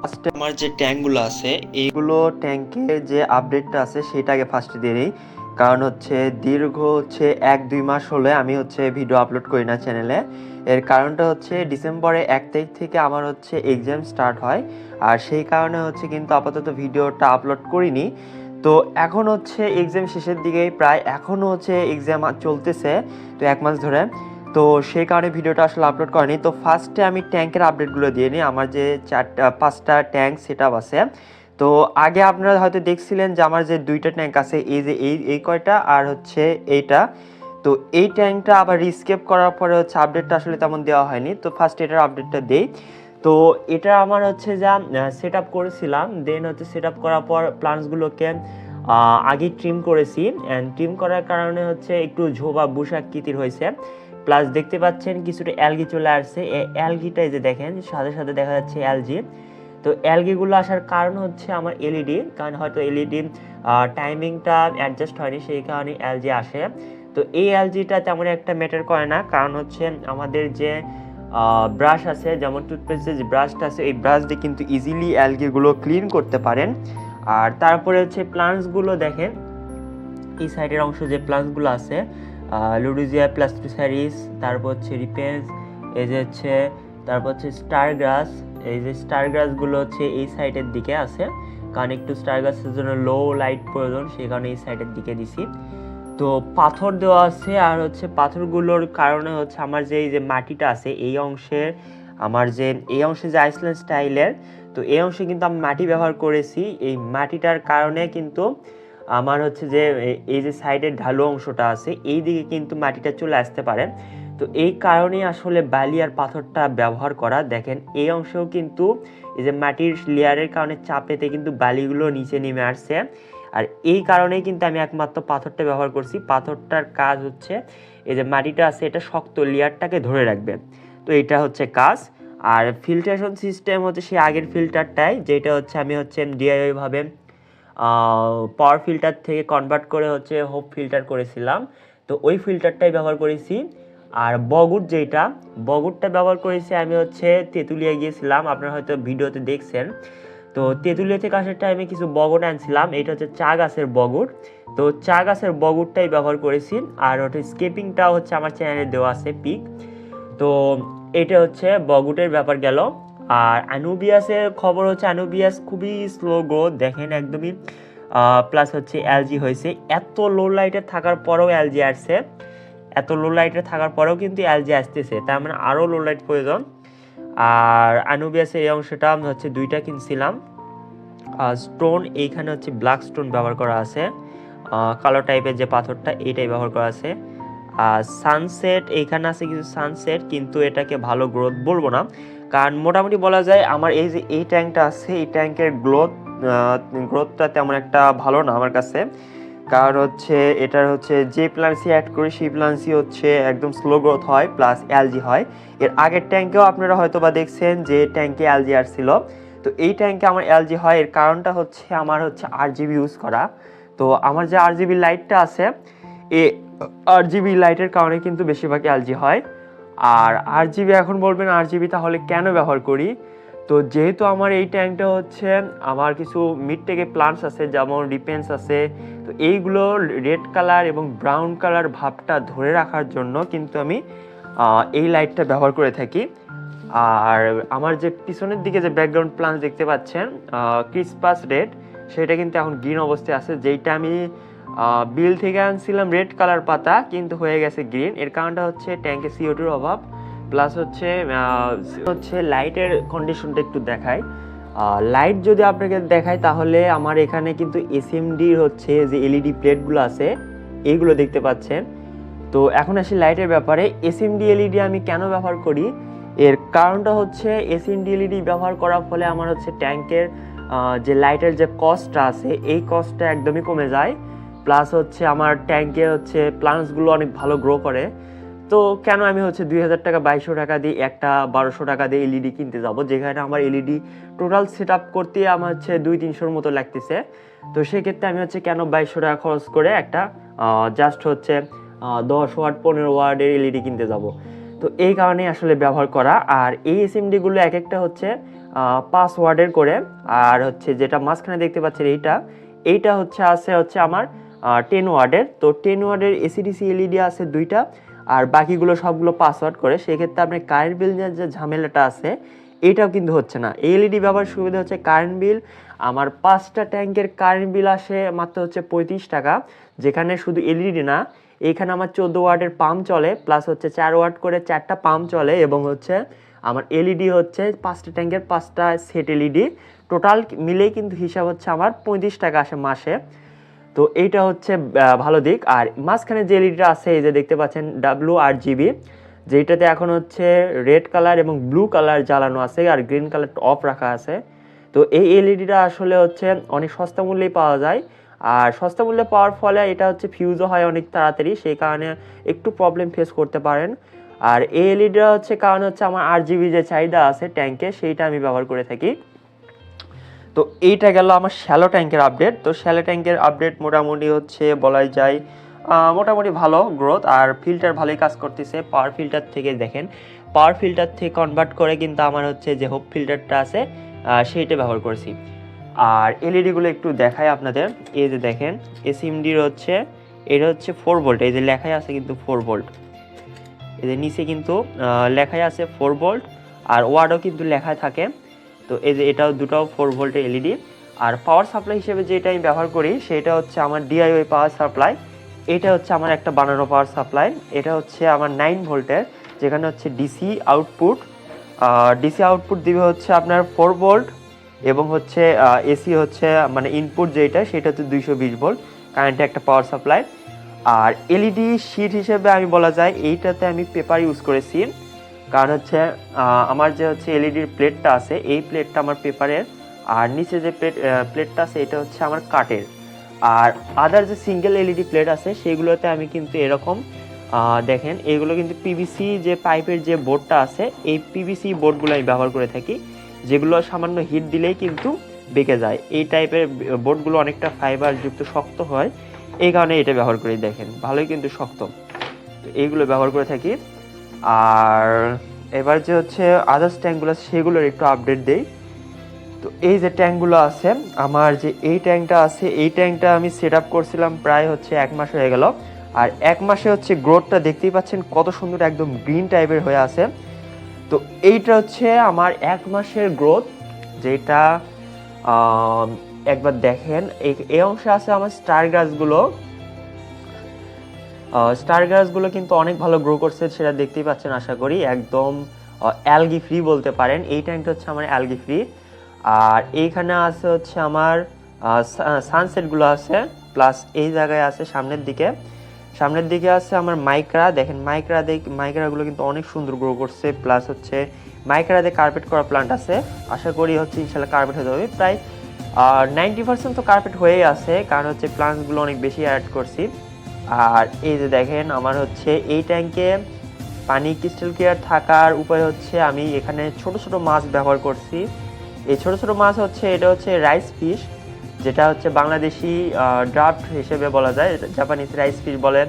ফার্স্টে আমার যে ট্যাঙ্কগুলো আছে, এইগুলো ট্যাঙ্কের যে আপডেটটা আছে, সেটা আগে ফার্স্টে দিয়ে নিই। কারণ হচ্ছে দীর্ঘ হচ্ছে এক, দুই মাস হলে আমি হচ্ছে ভিডিও আপলোড করি না চ্যানেলে এর কারণটা হচ্ছে ডিসেম্বরে এক তারিখ থেকে আমার হচ্ছে এক্সাম স্টার্ট হয়। আর সেই কারণে হচ্ছে কিন্তু আপাতত ভিডিওটা আপলোড করিনি। তো এখন হচ্ছে এক্সাম শেষের দিকেই প্রায় এখনও হচ্ছে এক্সাম চলতেছে, তো এক মাস ধরে। তো সেই কারণে ভিডিওটা আসলে আপলোড করেনি। তো ফার্স্টে আমি ট্যাঙ্কের আপডেটগুলো দিয়ে নিই। আমার যে চারটা, পাঁচটা ট্যাঙ্ক সেট আছে। তো আগে আপনারা হয়তো দেখছিলেন যে আমার যে দুইটা ট্যাঙ্ক আছে, এই যে এই এই কয়টা আর হচ্ছে এইটা। তো এই ট্যাঙ্কটা আবার রিস্কেপ করার পরে হচ্ছে আপডেটটা আসলে তেমন দেওয়া হয়নি। তো ফার্স্ট এটার আপডেটটা দেই। তো এটা আমার হচ্ছে যা সেট আপ করেছিলাম। দেন হচ্ছে সেট আপ করার পর প্লান্টসগুলোকে আগে ট্রিম করেছি। অ্যান্ড ট্রিম করার কারণে হচ্ছে একটু ঝোবা বুসাকৃতির হয়েছে। প্লাস দেখতে পাচ্ছেন কিছুটা অ্যালগি চলে আসছে। এই অ্যালগিটাই যে দেখেন, সাথে সাথে দেখা যাচ্ছে অ্যালজি তো অ্যালগিগুলো আসার কারণ হচ্ছে আমার এলইডি কারণ হয়তো এলইডি টাইমিংটা অ্যাডজাস্ট হয়নি, সেই কারণে অ্যালজি আসে। তো এই অ্যালজিটা তেমন একটা ম্যাটার করে না, কারণ হচ্ছে আমাদের যে ব্রাশ আছে, যেমন টুথপেস্টের যে ব্রাশটা আছে, এই ব্রাশ দিয়ে কিন্তু ইজিলি অ্যালগিগুলো ক্লিন করতে পারেন। আর তারপরে হচ্ছে প্লান্টসগুলো দেখেন, এই সাইডের অংশ যে প্লান্টসগুলো আছে লুডিজিয়া প্লাস্টিসারিস তারপর হচ্ছে রিপেন্স এই যে হচ্ছে, তারপর হচ্ছে স্টার গ্রাস এই যে স্টার গ্রাসগুলো হচ্ছে এই সাইডের দিকে আছে। কারণ একটু স্টার গ্রাসের জন্য লো লাইট প্রয়োজন, সেই কারণে এই সাইডের দিকে দিছি। তো পাথর দেওয়া আছে, আর হচ্ছে পাথরগুলোর কারণে হচ্ছে আমার যে এই যে মাটিটা আছে, এই অংশের, আমার যে, এই অংশে যে আইসল্যান্ড স্টাইলের তো এই অংশে কিন্তু আমি মাটি ব্যবহার করেছি। এই মাটিটার কারণে কিন্তু আমার হচ্ছে যে এই যে সাইডের ঢালু অংশটা আছে, এই দিকে কিন্তু মাটিটা চলে আসতে পারে। তো এই কারণে আসলে বালি আর পাথরটা ব্যবহার করা। দেখেন, এই অংশেও কিন্তু এই যে মাটির লেয়ারের কারণে চাপেতে কিন্তু বালিগুলো নিচে নেমে আসছে। আর এই কারণেই কিন্তু আমি একমাত্র পাথরটা ব্যবহার করছি। পাথরটার কাজ হচ্ছে, এই যে মাটিটা আছে, এটা শক্ত লেয়ারটাকে ধরে রাখবে। তো এটা হচ্ছে কাজ। আর ফিল্টারেশন সিস্টেম হচ্ছে সেই আগের ফিল্টারটাই, যেটা হচ্ছে আমি হচ্ছে ডিআইওয়াই ভাবে পাওয়ার ফিল্টার থেকে কনভার্ট করে হচ্ছে হোপ ফিল্টার করেছিলাম। তো ওই ফিল্টারটাই ব্যবহার করেছি। আর বগুট যেটা বগুটটা ব্যবহার করেছি আমি হচ্ছে তেঁতুলিয়া গিয়েছিলাম। আপনারা হয়তো ভিডিওতে দেখছেন। তো তেঁতুলিয়া থেকে আসার টাইমে কিছু বগুট আনছিলাম। এটা হচ্ছে চা গাছের বগুট তো চা গাছের বগুটটাই ব্যবহার করেছি। আর ওটা স্কেপিংটাও হচ্ছে আমার চ্যানেলে দেওয়া আছে পিক। তো এটা হচ্ছে বগুটের ব্যাপার গেল। আর অ্যানুবিয়াসের খবর হচ্ছে আনুবিয়াস খুবই স্লো গ্রোথ দেখেন একদমই। প্লাস হচ্ছে এলজি হয়েছে। এত লো লাইটে থাকার পরেও এলজি আসছে। এত লো লাইটে থাকার পরেও কিন্তু এলজি আসতেছে। তার মানে আরও লো লাইট প্রয়োজন। আর আনুবিয়াসের এই অংশটা আমি হচ্ছে দুইটা কিনছিলাম। স্টোন এইখানে হচ্ছে ব্ল্যাক স্টোন ব্যবহার করা আছে। কালো টাইপের যে পাথরটা, এইটাই ব্যবহার করা আছে। আর সানসেট এইখানে আছে কিছু সানসেট কিন্তু এটাকে ভালো গ্রোথ বলব না। কারণ মোটামুটি বলা যায় আমার এই যে, এই ট্যাঙ্কটা আছে, এই ট্যাঙ্কের গ্রোথ গ্রোথটা তেমন একটা ভালো না আমার কাছে। কারণ হচ্ছে এটার হচ্ছে যে প্লান্সি অ্যাড করি, সেই প্লান্সি হচ্ছে একদম স্লো গ্রোথ হয় প্লাস অ্যালজি হয়। এর আগের ট্যাঙ্কেও আপনারা হয়তো বা দেখছেন যে ট্যাঙ্কে অ্যালজি আসছিল। তো এই ট্যাঙ্কে আমার অ্যালজি হয়, এর কারণটা হচ্ছে আমার হচ্ছে আর জিবি ইউজ করা। তো আমার যে আর জিবি লাইটটা আছে, এ আর জিবি লাইটের কারণে কিন্তু বেশিরভাগ অ্যালজি হয়। আর আর জিবি এখন বলবেন আর জিবি তাহলে কেন ব্যবহার করি? তো যেহেতু আমার এই ট্যাঙ্কটা হচ্ছে, আমার কিছু মিড থেকে প্লান্টস আছে, যেমন রিপেন্স আছে, তো এইগুলো রেড কালার এবং ব্রাউন কালার ভাবটা ধরে রাখার জন্য কিন্তু আমি এই লাইটটা ব্যবহার করে থাকি। আর আমার যে পিছনের দিকে যে ব্যাকগ্রাউন্ড প্লান্টস দেখতে পাচ্ছেন ক্রিসপাস রেড সেটা কিন্তু এখন গ্রিন অবস্থায় আছে, যেইটা আমি বিল থেকে আনছিলাম রেড কালার পাতা, কিন্তু হয়ে গেছে গ্রিন। এর কারণটা হচ্ছে ট্যাঙ্কে সিওটির অভাব। প্লাস হচ্ছে হচ্ছে লাইটের কন্ডিশনটা একটু দেখায় লাইট যদি আপনাকে দেখায় তাহলে আমার এখানে কিন্তু এসএমডির হচ্ছে যে এলইডি প্লেটগুলো আছে এইগুলো দেখতে পাচ্ছেন। তো এখন আসি লাইটের ব্যাপারে। এসএমডি এলইডি আমি কেন ব্যবহার করি? এর কারণটা হচ্ছে এসএমডি এলইডি ব্যবহার করার ফলে আমার হচ্ছে ট্যাঙ্কের যে লাইটের যে কস্টটা আছে, এই কস্টটা একদমই কমে যায়। প্লাস হচ্ছে আমার ট্যাঙ্কে হচ্ছে প্লান্টসগুলো অনেক ভালো গ্রো করে। তো কেন আমি হচ্ছে দুই হাজার টাকা, বাইশশো টাকা দিয়ে একটা বারোশো টাকা দিয়ে এলইডি কিনতে যাব? যেখানে আমার এলইডি টোটাল সেট আপ করতে আমার হচ্ছে দুই তিনশোর মতো লাগতেছে। তো সেক্ষেত্রে আমি হচ্ছে কেন বাইশশো টাকা খরচ করে একটা জাস্ট হচ্ছে দশ ওয়াট, পনেরো ওয়ার্ডের এলইডি কিনতে যাব? তো এই কারণে আসলে ব্যবহার করা। আর এই এসএমডিগুলো এক একটা হচ্ছে পাঁচ ওয়ার্ডের করে। আর হচ্ছে যেটা মাঝখানে দেখতে পাচ্ছেন এইটা এইটা হচ্ছে আছে হচ্ছে আমার টেন ওয়ার্ডের। তো টেন ওয়ার্ডের এসিডিসি এলইডি আছে দুইটা। আর বাকিগুলো সবগুলো পাসওয়ার্ড করে। সেক্ষেত্রে আপনার কারেন্ট বিল যে ঝামেলাটা আছে এইটাও কিন্তু হচ্ছে না। এলইডি ব্যবহার সুবিধা হচ্ছে কারেন্ট বিল আমার পাঁচটা ট্যাঙ্কের কারেন্ট বিল আসে মাত্র হচ্ছে পঁয়ত্রিশ টাকা। যেখানে শুধু এলইডি না, এখানে আমার চোদ্দ ওয়ার্ডের পাম্প চলে প্লাস হচ্ছে চার ওয়াট করে চারটা পাম্প চলে এবং হচ্ছে আমার এলইডি হচ্ছে পাঁচটা ট্যাঙ্কের পাঁচটা সেট এলইডি টোটাল মিলেই কিন্তু হিসাব হচ্ছে আমার পঁয়ত্রিশ টাকা আসে মাসে। তো এইটা হচ্ছে ভালো দিক। আর মাঝখানে যে এলইডিটা আছে, এই যে দেখতে পাচ্ছেন ডাব্লু আর জিবি যেটাতে এখন হচ্ছে রেড কালার এবং ব্লু কালার জ্বালানো আছে আর গ্রিন কালার অফ রাখা আছে। তো এই এলইডিটা আসলে হচ্ছে অনেক সস্তা মূল্যেই পাওয়া যায়। আর সস্তা মূল্যে পাওয়ার ফলে এটা হচ্ছে ফিউজও হয় অনেক তাড়াতাড়ি, সেই কারণে একটু প্রবলেম ফেস করতে পারেন। আর এই এলইডিটা হচ্ছে কারণ হচ্ছে আমার আট জিবি যে চাহিদা আছে ট্যাঙ্কে সেইটা আমি ব্যবহার করে থাকি। তো এইটা গেল আমার শ্যালো ট্যাঙ্কের আপডেট তো শ্যালো ট্যাঙ্কের আপডেট মোটামুটি হচ্ছে বলাই যায় মোটামুটি ভালো গ্রোথ আর ফিল্টার ভালোই কাজ করতেছে পাওয়ার ফিল্টার থেকে দেখেন। পাওয়ার ফিল্টার থেকে কনভার্ট করে কিন্তু আমার হচ্ছে যে হোপ ফিল্টারটা আছে সেইটা ব্যবহার করছি। আর এলইডিগুলো একটু দেখাই আপনাদের। এই যে দেখেন এসিএমডির হচ্ছে, এটা হচ্ছে ফোর ভোল্ট এই যে লেখাই আছে কিন্তু ফোর ভোল্ট যে নিচে কিন্তু লেখাই আছে ফোর ভোল্ট আর ওয়ার্ডও কিন্তু লেখায় থাকে। তো এই যে এটাও দুটাও ফোর ভোল্টের এলইডি আর পাওয়ার সাপ্লাই হিসেবে যেটা আমি ব্যবহার করি, সেটা হচ্ছে আমার ডিআইওয়াই পাওয়ার সাপ্লাই এটা হচ্ছে আমার একটা বানানো পাওয়ার সাপ্লাই এটা হচ্ছে আমার নাইন ভোল্টের যেখানে হচ্ছে ডিসি আউটপুট ডিসি আউটপুট দিবে হচ্ছে আপনার ফোর ভোল্ট এবং হচ্ছে এসি হচ্ছে মানে ইনপুট যেটা, সেটা হচ্ছে দুইশো বিশ ভোল্ট কারেন্টে একটা পাওয়ার সাপ্লাই আর এলইডি শিট হিসেবে আমি বলা যায়, এইটাতে আমি পেপার ইউজ করেছি। কারণ হচ্ছে আমার যে হচ্ছে এলইডির প্লেটটা আছে, এই প্লেটটা আমার পেপারের, আর নিচে যে প্লেট প্লেটটা আছে, এটা হচ্ছে আমার কাঠের। আর আদার যে সিঙ্গেল এলইডি প্লেট আছে, সেগুলোতে আমি কিন্তু এরকম দেখেন, এগুলো কিন্তু পিভিসি যে পাইপের যে বোর্ডটা আছে, এই পিভিসি বোর্ডগুলো আমি ব্যবহার করে থাকি, যেগুলো সামান্য হিট দিলেই কিন্তু বেঁকে যায়। এই টাইপের বোর্ডগুলো অনেকটা ফাইবার যুক্ত শক্ত হয়, এই কারণে এটা ব্যবহার করি, দেখেন, ভালোই কিন্তু শক্ত। এইগুলো ব্যবহার করে থাকি। আর এবার যে হচ্ছে আদার্স ট্যাঙ্কগুলো সেগুলোর একটু আপডেট দেই। তো এই যে ট্যাঙ্কগুলো আছে, আমার যে এই ট্যাঙ্কটা আছে, এই ট্যাঙ্কটা আমি সেট আপ করছিলাম প্রায় হচ্ছে এক মাস হয়ে গেল। আর এক মাসে হচ্ছে গ্রোথটা দেখতেই পাচ্ছেন, কত সুন্দর একদম গ্রিন টাইপের হয়ে আছে। তো এইটা হচ্ছে আমার এক মাসের গ্রোথ যেটা একবার দেখেন এই অংশে আছে আমার স্টার গাছগুলো স্টার গাছগুলো কিন্তু অনেক ভালো গ্রো করছে, সেটা দেখতেই পাচ্ছেন আশা করি। একদম অ্যালগি ফ্রি বলতে পারেন। এই ট্যাঙ্কটা হচ্ছে আমার অ্যালগি ফ্রি আর এইখানে আছে হচ্ছে আমার সানসেটগুলো আছে। প্লাস এই জায়গায় আছে সামনের দিকে। সামনের দিকে আছে আমার মাইক্রা। দেখেন, মাইক্রা দেখ মাইক্রাগুলো কিন্তু অনেক সুন্দর গ্রো করছে। প্লাস হচ্ছে মাইক্রাতে কার্পেট করা প্লান্ট আছে। আশা করি হচ্ছে ইনশাল্লাহ কার্পেট হয়ে যাবে। প্রায় নাইনটি পার্সেন্ট তো কার্পেট হয়েই আছে। কারণ হচ্ছে প্লান্টসগুলো অনেক বেশি অ্যাড করছি। আর এই যে দেখেন, আমার হচ্ছে এই ট্যাঙ্কে পানি ক্রিস্টাল ক্লিয়ার থাকার উপায় হচ্ছে আমি এখানে ছোট ছোট মাছ ব্যবহার করছি। এই ছোট ছোট মাছ হচ্ছে, এটা হচ্ছে রাইস ফিশ যেটা হচ্ছে বাংলাদেশি ড্রাফট হিসেবে বলা যায় জাপানিজ রাইস ফিশ বলে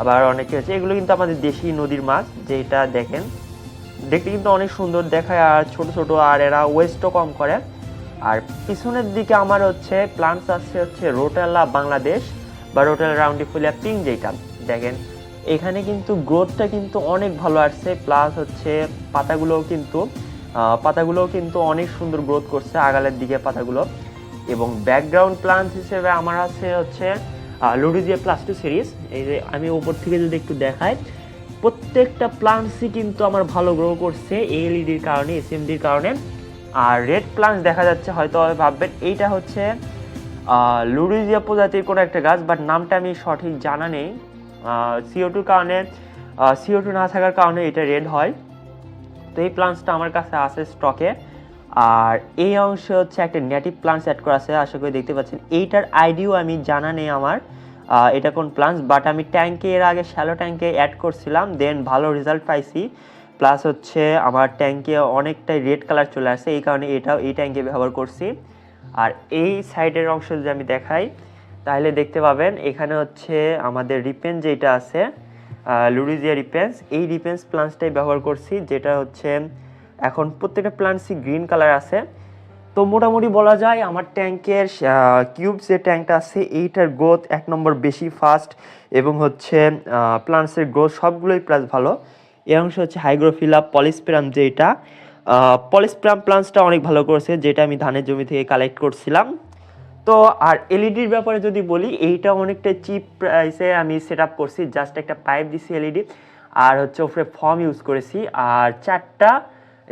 আবার অনেকে হচ্ছে, এগুলো কিন্তু আমাদের দেশি নদীর মাছ, যেটা দেখেন, দেখতে কিন্তু অনেক সুন্দর দেখায়, আর ছোট ছোট, আর এরা ওয়েস্টও কম করে। আর পিছনের দিকে আমার হচ্ছে প্লান্টস আছে হচ্ছে রোটেলা বাংলাদেশ বা রোটেল রাউন্ডিফুলিয়া পিং যেটা দেখেন, এখানে কিন্তু গ্রোথটা কিন্তু অনেক ভালো আসছে প্লাস হচ্ছে পাতাগুলোও কিন্তু পাতাগুলোও কিন্তু অনেক সুন্দর গ্রোথ করছে আগালের দিকে পাতাগুলো। এবং ব্যাকগ্রাউন্ড প্লান্টস হিসেবে আমার আছে হচ্ছে লুডিজিয়া প্লাস টু সিরিজ এই যে আমি উপর থেকে যদি একটু দেখাই, প্রত্যেকটা প্লান্টসই কিন্তু আমার ভালো গ্রো করছে এলইডির কারণে এসএমডির কারণে। আর রেড প্লান্টস দেখা যাচ্ছে, হয়তো ভাববেন, এইটা হচ্ছে লুডিজিয়া প্রজাতির কোনো একটা গাছ বাট নামটা আমি সঠিক জানা নেই। সিও টুর কারণে সিও টু না থাকার কারণে এটা রেড হয়। তো এই প্লান্টসটা আমার কাছে আছে স্টকে আর এই অংশে হচ্ছে একটা নেটিভ প্লান্টস অ্যাড করা আছে, আশা করি দেখতে পাচ্ছেন। এইটার আইডিও আমি জানা নেই আমার এটা কোন প্লান্টস বাট আমি ট্যাঙ্কে এর আগে শ্যালো ট্যাঙ্কে অ্যাড করছিলাম দেন ভালো রেজাল্ট পাইছি। প্লাস হচ্ছে আমার ট্যাঙ্কে অনেকটাই রেড কালার চলে আসছে এই কারণে এটাও, এই ট্যাঙ্কে ব্যবহার করছি। আর এই সাইডের অংশ যদি আমি দেখাই, তাহলে দেখতে পাবেন এখানে হচ্ছে আমাদের রিপেন যেটা আছে লুরিজিয়া রিপেন্স। এই রিপেন্স প্লান্টসটাই ব্যবহার করছি, যেটা হচ্ছে এখন প্রত্যেকটা প্লান্টসই গ্রিন কালার আছে। তো মোটামুটি বলা যায় আমার ট্যাঙ্কের কিউব যে ট্যাঙ্কটা আছে, এইটার গ্রোথ এক নম্বর বেশি ফাস্ট এবং হচ্ছে প্লান্টসের গ্রোথ সবগুলোই প্লাস ভালো। এর অংশ হচ্ছে হাইগ্রোফিলা পলিস্পেরাম যেটা। পলিস্পেরাম প্লান্টসটা অনেক ভালো করেছে, যেটা আমি ধানের জমি থেকে কালেক্ট করছিলাম। তো, আর এলইডির ব্যাপারে যদি বলি, এইটা অনেকটা চিপ প্রাইসে আমি সেট আপ করছি জাস্ট একটা পাইপ দিছি এলইডি আর হচ্ছে ওপরে ফর্ম ইউজ করেছি। আর চারটা,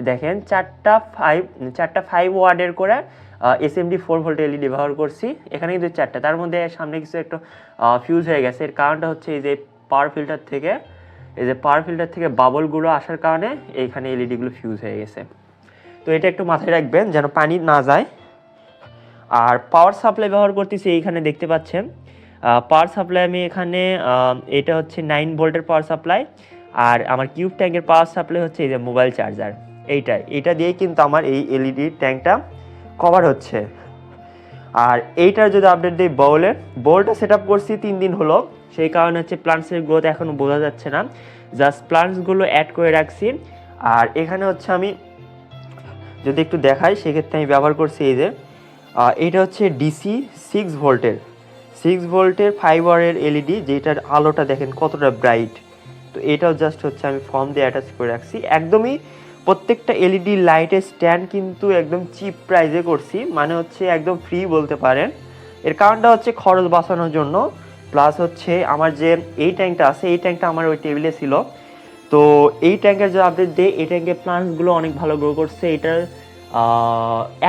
দেখেন, চারটা ফাইভ চারটা ফাইভ ওয়ার্ডের করে S M D four volt LED ব্যবহার করছি। এখানে কিন্তু চারটা, তার মধ্যে সামনে কিছু একটু ফিউজ হয়ে গেছে। এর কারণটা হচ্ছে এই যে পাওয়ার ফিল্টার থেকে এই যে পাওয়ার ফিল্টার থেকে বাবলগুলো আসার কারণে এইখানে এলইডিগুলো ফিউজ হয়ে গেছে। তো এটা একটু মাথায় রাখবেন যেন পানি না যায়। আর পাওয়ার সাপ্লাই ব্যবহার করতেছি এইখানে দেখতে পাচ্ছেন। পাওয়ার সাপ্লাই আমি এখানে এটা হচ্ছে নাইন ভোল্টের পাওয়ার সাপ্লাই আর আমার কিউব ট্যাঙ্কের পাওয়ার সাপ্লাই হচ্ছে এই যে মোবাইল চার্জার এইটা এটা দিয়েই কিন্তু আমার এই এলইডি ট্যাঙ্কটা কভার হচ্ছে। আর এইটার যদি আপডেট দিই বোলে বোলটা সেট আপ করছি তিন দিন হলো। সেই কারণে হচ্ছে প্লান্টসের গ্রোথ এখনও বোঝা যাচ্ছে না। জাস্ট প্লান্টসগুলো অ্যাড করে রাখছি। আর এখানে হচ্ছে আমি যদি একটু দেখাই, সেক্ষেত্রে আমি ব্যবহার করছি এই যে এটা হচ্ছে ডিসি সিক্স ভোল্টের সিক্স ভোল্টের ফাইবারের এলইডি যেটার আলোটা দেখেন কতটা ব্রাইট তো এটাও জাস্ট হচ্ছে আমি ফর্ম দিয়ে অ্যাটাচ করে রাখছি। একদমই প্রত্যেকটা এলইডি লাইটের স্ট্যান্ড কিন্তু একদম চিপ প্রাইসে করছি। মানে হচ্ছে একদম ফ্রি বলতে পারেন। এর কারণটা হচ্ছে খরচ বাঁচানোর জন্য। প্লাস হচ্ছে আমার যে এই ট্যাঙ্কটা আছে, এই ট্যাঙ্কটা আমার ওই টেবিলে ছিল। তো এই ট্যাঙ্কের যে আপডেট দেয় এই ট্যাঙ্কের প্লান্টসগুলো অনেক ভালো গ্রো করছে। এটার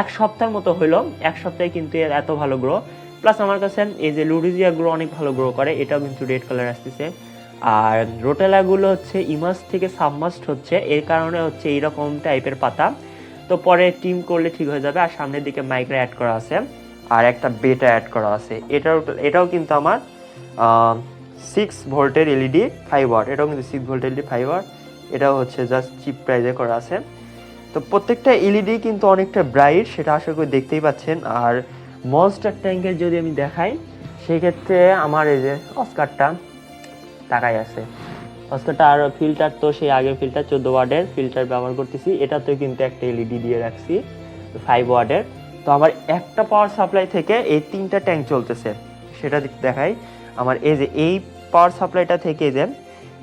এক সপ্তাহের মতো হলো। এক সপ্তাহে কিন্তু এর এত ভালো গ্রো প্লাস আমার কাছে এই যে লুডিজিয়াগুলো অনেক ভালো গ্রো করে, এটাও কিন্তু রেড কালার আসতেছে। আর রোটেলাগুলো হচ্ছে ইমাস থেকে সাবমাস্ট হচ্ছে। এর কারণে হচ্ছে এইরকম টাইপের পাতা। তো পরে টিম করলে ঠিক হয়ে যাবে। আর সামনের দিকে মাইক্রা অ্যাড করা আছে। আর একটা বেটা অ্যাড করা আছে। এটাও এটাও কিন্তু আমার সিক্স ভোল্টের এলইডি ফাইভ ওয়াট এটাও কিন্তু সিক্স ভোল্টের এলইডি ফাইভ ওয়াট এটাও হচ্ছে জাস্ট চিপ প্রাইজে করা আছে। তো প্রত্যেকটা এলইডি কিন্তু অনেকটা ব্রাইট সেটা আশা করি দেখতেই পাচ্ছেন। আর মনস্টার ট্যাঙ্কের যদি আমি দেখাই, সেক্ষেত্রে আমার এই যে অস্কারটা টাকাই আছে। অস্কারটা আর ফিল্টার তো সেই আগের ফিল্টার চোদ্দ ওয়ার্ডের ফিল্টার ব্যবহার করতেছি। এটাতে কিন্তু একটা এলইডি দিয়ে রাখছি ফাইভ ওয়ার্ডের তো আমার একটা পাওয়ার সাপ্লাই থেকে এই তিনটা ট্যাঙ্ক চলতেছে, সেটা দেখাই। আমার এই যে, এই পাওয়ার সাপ্লাইটা থেকে যে,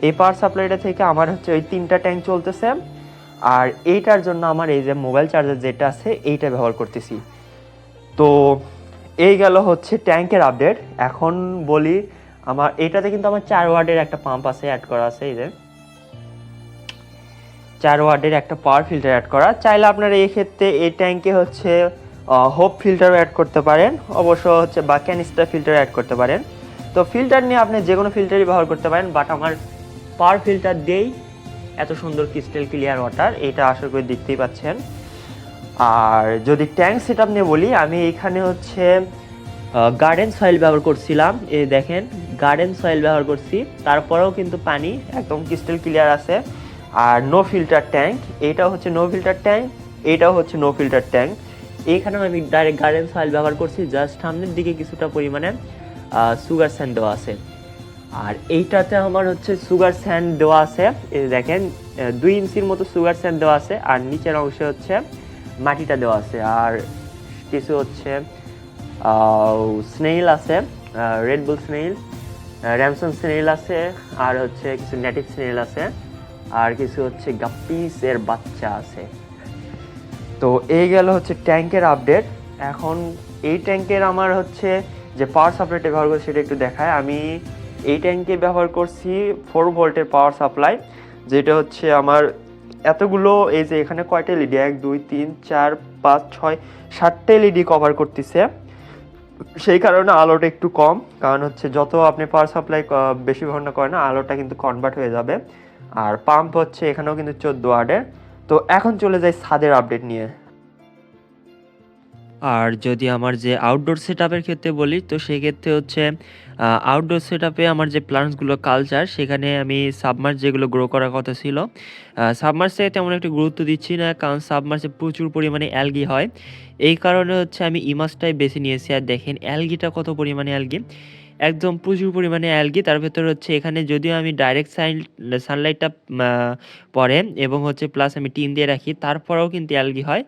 এই পাওয়ার সাপ্লাইটা থেকে আমার হচ্ছে ওই তিনটা ট্যাঙ্ক চলতেছে। আর এইটার জন্য আমার এই যে মোবাইল চার্জার যেটা আছে, এইটা ব্যবহার করতেছি। তো এই গেল হচ্ছে ট্যাঙ্কের আপডেট এখন বলি, আমার এটাতে কিন্তু আমার চার ওয়ার্ডের একটা পাম্প আছে অ্যাড করা আছে, এই যে। চার ওয়ার্ডের একটা পাওয়ার ফিল্টার অ্যাড করা। চাইলে আপনারা এই ক্ষেত্রে এই ট্যাঙ্কে হচ্ছে হোপ ফিল্টারও অ্যাড করতে পারেন। অবশ্য হচ্ছে বা ক্যানিস্টার ফিল্টার অ্যাড করতে পারেন। তো ফিল্টার নিয়ে আপনি যে কোনো ফিল্টারই ব্যবহার করতে পারেন বাট আমার পার ফিল্টার দিয়েই এত সুন্দর ক্রিস্টাল ক্লিয়ার ওয়াটার এটা আশা করি দেখতেই পাচ্ছেন। আর যদি ট্যাঙ্ক সেট নিয়ে বলি, আমি এখানে হচ্ছে গার্ডেন সয়েল ব্যবহার করছিলাম। এই দেখেন গার্ডেন সয়েল ব্যবহার করছি। তারপরেও কিন্তু পানি একদম ক্রিস্টাল ক্লিয়ার আছে। আর নো ফিল্টার ট্যাঙ্ক এইটাও হচ্ছে নো ফিল্টার ট্যাঙ্ক এইটাও হচ্ছে নো ফিল্টার ট্যাঙ্ক এখানেও আমি ডাইরেক্ট গার্ডেন সয়েল ব্যবহার করছি জাস্ট সামনের দিকে কিছুটা পরিমাণে। সুগার স্যান্ড দেওয়া আছে। আর এইটাতে আমার হচ্ছে সুগার স্যান্ড দেওয়া আছে। দেখেন দুই ইঞ্চির মতো সুগার স্যান্ড দেওয়া আছে, আর নিচের অংশে হচ্ছে মাটিটা দেওয়া আছে। আর কিছু হচ্ছে স্নেইল আছে red bull snail ramshorn snail আছে, আর হচ্ছে কিছু নেটিভ স্নেইল আছে, আর কিছু হচ্ছে গাপ্পিসের বাচ্চা আছে। তো এই গেল হচ্ছে ট্যাঙ্কের আপডেট এখন এই ট্যাঙ্কের আমার হচ্ছে যে পাওয়ার সাপ্লাইটা ব্যবহার করছি সেটা একটু দেখায়। আমি এই ট্যাঙ্কে ব্যবহার করছি ফোর ভোল্টের পাওয়ার সাপ্লাই যেটা হচ্ছে আমার এতগুলো, এই যে এখানে কয়টা এলইডি এক, দুই, তিন, চার, পাঁচ, ছয়, সাতটা এলইডি কভার করতেছে। সেই কারণে আলোটা একটু কম, কারণ হচ্ছে যত আপনি পাওয়ার সাপ্লাই বেশি ব্যবহার না করেন আলোটা কিন্তু কনভার্ট হয়ে যাবে। আর পাম্প হচ্ছে এখানেও কিন্তু চোদ্দ ওয়ার্ডের তো এখন চলে যাই ছাদের আপডেট নিয়ে। আর যদি আমার যে আউটডোর সেট ক্ষেত্রে বলি, তো সেক্ষেত্রে হচ্ছে আউটডোর সেট আমার যে প্লান্টসগুলো কালচার সেখানে আমি সাবমার্স যেগুলো গ্রো করার কথা ছিল সাবমার্সে তেমন একটু গুরুত্ব দিচ্ছি না, কারণ সাবমার্সে প্রচুর পরিমাণে অ্যালগি হয়। এই কারণে হচ্ছে আমি ইমাসটাই বেছে নিয়েছি। আর দেখেন অ্যালগিটা কত পরিমাণে অ্যালগি একদম প্রচুর পরিমাণে অ্যালগি তার ভেতর হচ্ছে এখানে যদিও আমি ডাইরেক্ট সাইন সানলাইটটা পরে এবং হচ্ছে প্লাস আমি টিন দিয়ে রাখি, তারপরেও কিন্তু অ্যালগি হয়।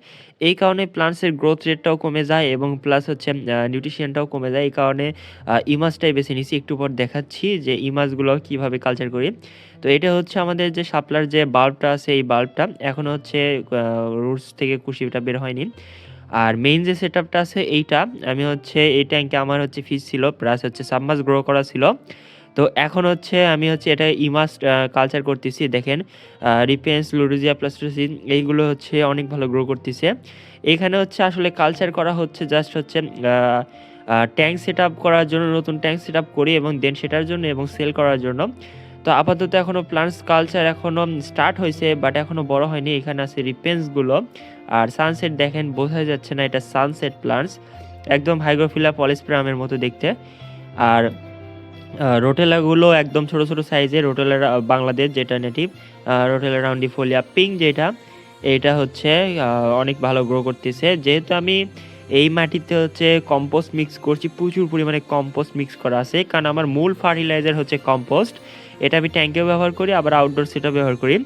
এই কারণে প্লান্টসের গ্রোথ রেটটাও কমে যায় এবং প্লাস হচ্ছে নিউট্রিশনটাও কমে যায়। এই কারণে ইমাজটাই বেছে নিছি একটু পর দেখাচ্ছি যে ইমাজগুলো কীভাবে কালচার করি। তো এটা হচ্ছে আমাদের যে শাপলার যে বাল্বটা আছে, এই বাল্বটা এখনও হচ্ছে রুটস থেকে কুশিটা বের হয়নি। আর মেইন যে সেট আপটা আছে এইটা, আমি হচ্ছে, এই ট্যাঙ্কে আমার হচ্ছে ফিস ছিল প্লাস হচ্ছে সাবমাস গ্রো করা ছিল। তো এখন হচ্ছে, আমি হচ্ছে এটা ইমাস কালচার করতেছি, দেখেন রিপেন্স লুডুজিয়া প্লাস্টোসিন এইগুলো হচ্ছে অনেক ভালো গ্রো করতেছে। এখানে হচ্ছে আসলে কালচার করা হচ্ছে জাস্ট হচ্ছে ট্যাঙ্ক সেট করার জন্য, নতুন ট্যাঙ্ক সেট করি এবং দেন সেটার জন্য এবং সেল করার জন্য। তো আপাতত এখনও প্লান্টস কালচার এখনও স্টার্ট হয়েছে বাট এখনও বড় হয়নি। এখানে আছে রিপেন্সগুলো আর সানসেট দেখেন বোঝা যাচ্ছে না এটা সানসেট প্লান্টস একদম হাইগ্রোফিলা পলিসপ্রামের মতো দেখতে। আর রোটেলাগুলো একদম ছোট ছোট সাইজের রোটেলা বাংলাদেশ যেটা নেটিভ রোটেলা রাউন্ডিফোলিয়া পিঙ্ক যেটা, এটা হচ্ছে অনেক ভালো গ্রো করতেছে। যেহেতু আমি এই মাটিতে হচ্ছে কম্পোস্ট মিক্স করছি, প্রচুর পরিমাণে কম্পোস্ট মিক্স করা আছে। কারণ আমার মূল ফার্টিলাইজার হচ্ছে কম্পোস্ট এটা আমি ট্যাঙ্কেও ব্যবহার করি, আবার আউটডোর সেটাও ব্যবহার করি।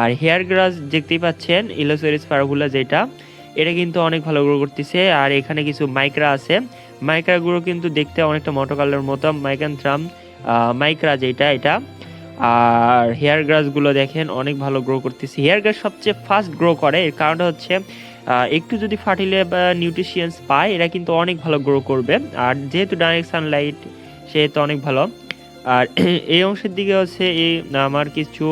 আর হেয়ার গ্রাস দেখতেই পাচ্ছেন ইলোসেরিস ফারাগুলা যেটা, এটা কিন্তু অনেক ভালো গ্রো করতেছে। আর এখানে কিছু মাইক্রা আছে। মাইক্রাগুলো কিন্তু দেখতে অনেকটা মোটো কালার মতো মাইকান্থ্রাম মাইক্রা যেটা, এটা। আর হেয়ার গ্রাসগুলো দেখেন, অনেক ভালো গ্রো করতেছে। হেয়ার গ্রাস সবচেয়ে ফাস্ট গ্রো করে, এর কারণটা হচ্ছে একটু যদি ফার্টিলে বা নিউট্রিশিয়ান্স পায়, এরা কিন্তু অনেক ভালো গ্রো করবে। আর যেহেতু ডাইরেক্ট সানলাইট সেহেতু অনেক ভালো। আর এই অংশের দিকে হচ্ছে এই, আমার কিছু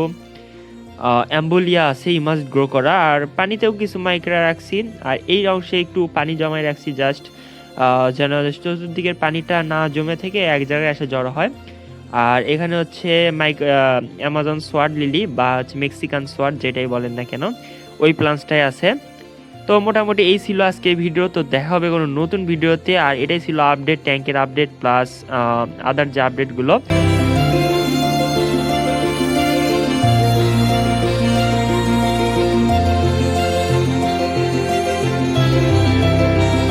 অ্যাম্বুলিয়া আছে ইমাস গ্রো করা। আর পানিতেও কিছু মাইক্রা রাখছি। আর এই অংশে একটু পানি জমায় রাখছি জাস্ট যেন চতুর্দিকের পানিটা না জমে থেকে এক জায়গায় এসে জড়ো হয়। আর এখানে হচ্ছে মাইক অ্যামাজন সোয়ার্ড লিলি বা হচ্ছে মেক্সিকান সোয়ার্ড যেটাই বলেন না কেন, ওই প্লান্টসটাই আছে। তো মোটামুটি এই ছিল আজকে ভিডিও তো দেখা হবে কোনো নতুন ভিডিওতে আর এটাই ছিল আপডেট ট্যাঙ্কের আপডেট প্লাস আদার যে আপডেটগুলো